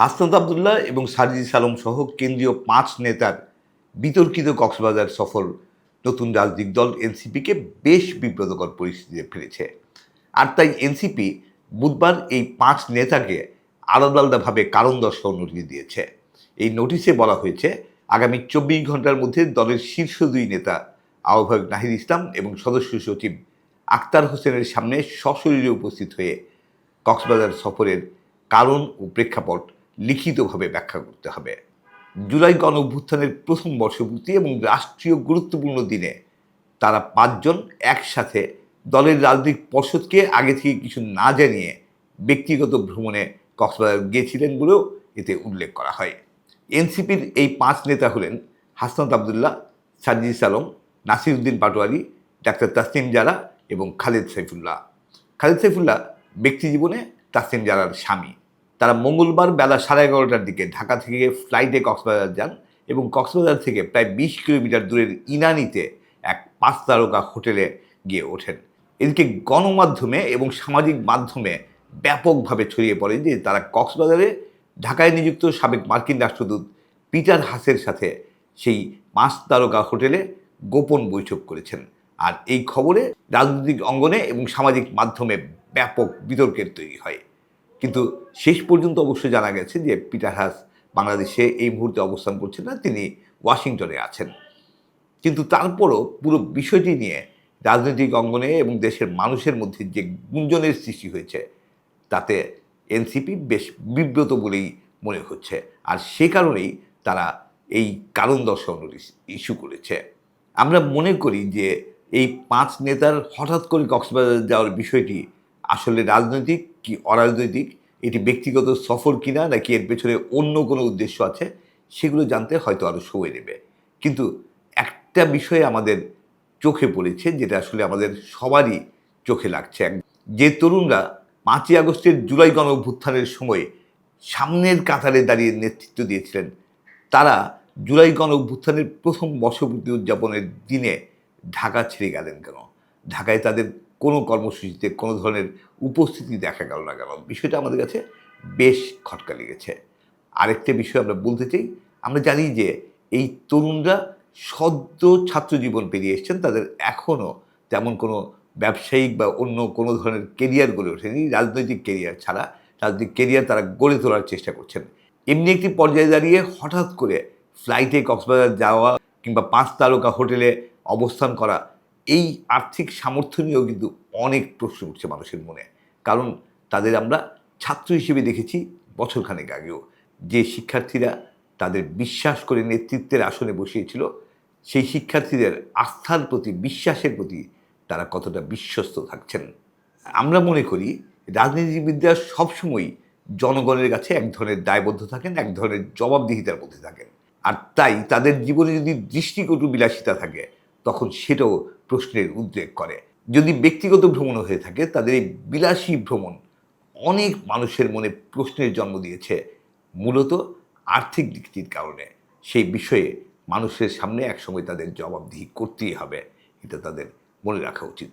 হাসনাত আবদুল্লাহ এবং সার্জিস আলম সহ কেন্দ্রীয় পাঁচ নেতার বিতর্কিত কক্সবাজার সফর নতুন রাজনৈতিক দল এনসিপিকে বেশ বিব্রতকর পরিস্থিতিতে ফেলেছে। আর তাই এনসিপি বুধবার এই পাঁচ নেতাকে আলাদা আলাদাভাবে কারণ দর্শাও নোটিশ দিয়েছে। এই নোটিশে বলা হয়েছে, আগামী চব্বিশ ঘণ্টার মধ্যে দলের শীর্ষ দুই নেতা আহ্বায়ক নাহিদ ইসলাম এবং সদস্য সচিব আক্তার হোসেনের সামনে সশরীরে উপস্থিত হয়ে কক্সবাজার সফরের কারণ ও প্রেক্ষাপট লিখিতভাবে ব্যাখ্যা করতে হবে। জুলাই গণ অভ্যুত্থানের প্রথম বর্ষপূর্তি এবং রাষ্ট্রীয় গুরুত্বপূর্ণ দিনে তারা পাঁচজন একসাথে দলের রাজনৈতিক পর্ষদকে আগে থেকে কিছু না জানিয়ে ব্যক্তিগত ভ্রমণে কক্সবাজার গিয়েছিলেন বলেও এতে উল্লেখ করা হয়। এনসিপির এই পাঁচ নেতা হলেন হাসনাত আবদুল্লাহ সাজিস আলম নাসিরউদ্দিন পাটোয়ারি, ডাক্তার তাসনিম জারা এবং খালেদ সাইফুল্লাহ। খালেদ সাইফুল্লাহ ব্যক্তি জীবনে তাসনিম জারার স্বামী। তারা মঙ্গলবার বেলা সাড়ে এগারোটার দিকে ঢাকা থেকে ফ্লাইটে কক্সবাজার যান এবং কক্সবাজার থেকে প্রায় বিশ কিলোমিটার দূরের ইনানিতে এক পাঁচ তারকা হোটেলে গিয়ে ওঠেন। এদিকে গণমাধ্যমে এবং সামাজিক মাধ্যমে ব্যাপকভাবে ছড়িয়ে পড়ে যে তারা কক্সবাজারে ঢাকায় নিযুক্ত সাবেক মার্কিন রাষ্ট্রদূত পিটার হাসের সাথে সেই পাঁচ তারকা হোটেলে গোপন বৈঠক করেছেন। আর এই খবরে রাজনৈতিক অঙ্গনে এবং সামাজিক মাধ্যমে ব্যাপক বিতর্কের তৈরি হয়। কিন্তু শেষ পর্যন্ত অবশ্য জানা গেছে যে পিটার হাস বাংলাদেশে এই মুহূর্তে অবস্থান করছেন না, তিনি ওয়াশিংটনে আছেন। কিন্তু তারপরও পুরো বিষয়টি নিয়ে রাজনৈতিক অঙ্গনে এবং দেশের মানুষের মধ্যে যে গুঞ্জনের সৃষ্টি হয়েছে, তাতে এনসিপি বেশ বিব্রত বলেই মনে হচ্ছে। আর সে কারণেই তারা এই কারণ দর্শাও নোটিশ ইস্যু করেছে। আমরা মনে করি যে এই পাঁচ নেতার হঠাৎ করে কক্সবাজার যাওয়ার বিষয়টি আসলে রাজনৈতিক কি অরাজনৈতিক, এটি ব্যক্তিগত সফর কিনা নাকি এর পেছনে অন্য কোনো উদ্দেশ্য আছে, সেগুলো জানতে হয়তো আরও সময় নেবে। কিন্তু একটা বিষয়ে আমাদের চোখে পড়েছে, যেটা আসলে আমাদের সবারই চোখে লাগছে। যে তরুণরা পাঁচই আগস্টের জুলাই গণ অভ্যুত্থানের সময় সামনের কাতারে দাঁড়িয়ে নেতৃত্ব দিয়েছিলেন, তারা জুলাই গণ অভ্যুত্থানের প্রথম বর্ষপূর্তি উদযাপনের দিনে ঢাকা ছেড়ে গেলেন কেন? ঢাকায় তাদের কোনো কর্মসূচিতে কোনো ধরনের উপস্থিতি দেখা গেল না কেন? বিষয়টা আমাদের কাছে বেশ খটকা লেগেছে। আরেকটা বিষয় আমরা বলতে চাই, আমরা জানি যে এই তরুণরা সদ্য ছাত্র জীবন পেরিয়ে এসছেন, তাদের এখনও তেমন কোনো ব্যবসায়িক বা অন্য কোনো ধরনের কেরিয়ার গড়ে ওঠেনি, রাজনৈতিক কেরিয়ার ছাড়া, রাজনৈতিক কেরিয়ার তারা গড়ে তোলার চেষ্টা করছেন। এমনি একটি পর্যায়ে দাঁড়িয়ে হঠাৎ করে ফ্লাইটে কক্সবাজার যাওয়া কিংবা পাঁচ তারকা হোটেলে অবস্থান করা এই আর্থিক সামর্থ্য নিয়েও কিন্তু অনেক প্রশ্ন উঠছে মানুষের মনে। কারণ তাদের আমরা ছাত্র হিসেবে দেখেছি বছরখানেক আগেও যে শিক্ষার্থীরা তাদের বিশ্বাস করে নেতৃত্বের আসনে বসিয়েছিল, সেই শিক্ষার্থীদের আস্থার প্রতি, বিশ্বাসের প্রতি তারা কতটা বিশ্বস্ত থাকছেন। আমরা মনে করি রাজনীতিবিদরা সবসময়ই জনগণের কাছে এক ধরনের দায়বদ্ধ থাকেন, এক ধরনের জবাবদিহিতার মধ্যে থাকেন। আর তাই তাদের জীবনে যদি দৃষ্টিকটু বিলাসিতা থাকে, তখন সেটাও প্রশ্নের উদ্রেক করে। যদি ব্যক্তিগত ভ্রমণ হয়ে থাকে, তাদের এই বিলাসী ভ্রমণ অনেক মানুষের মনে প্রশ্নের জন্ম দিয়েছে, মূলত আর্থিক দিকটির কারণে। সেই বিষয়ে মানুষের সামনে একসময় তাদের জবাবদিহি করতেই হবে, এটা তাদের মনে রাখা উচিত।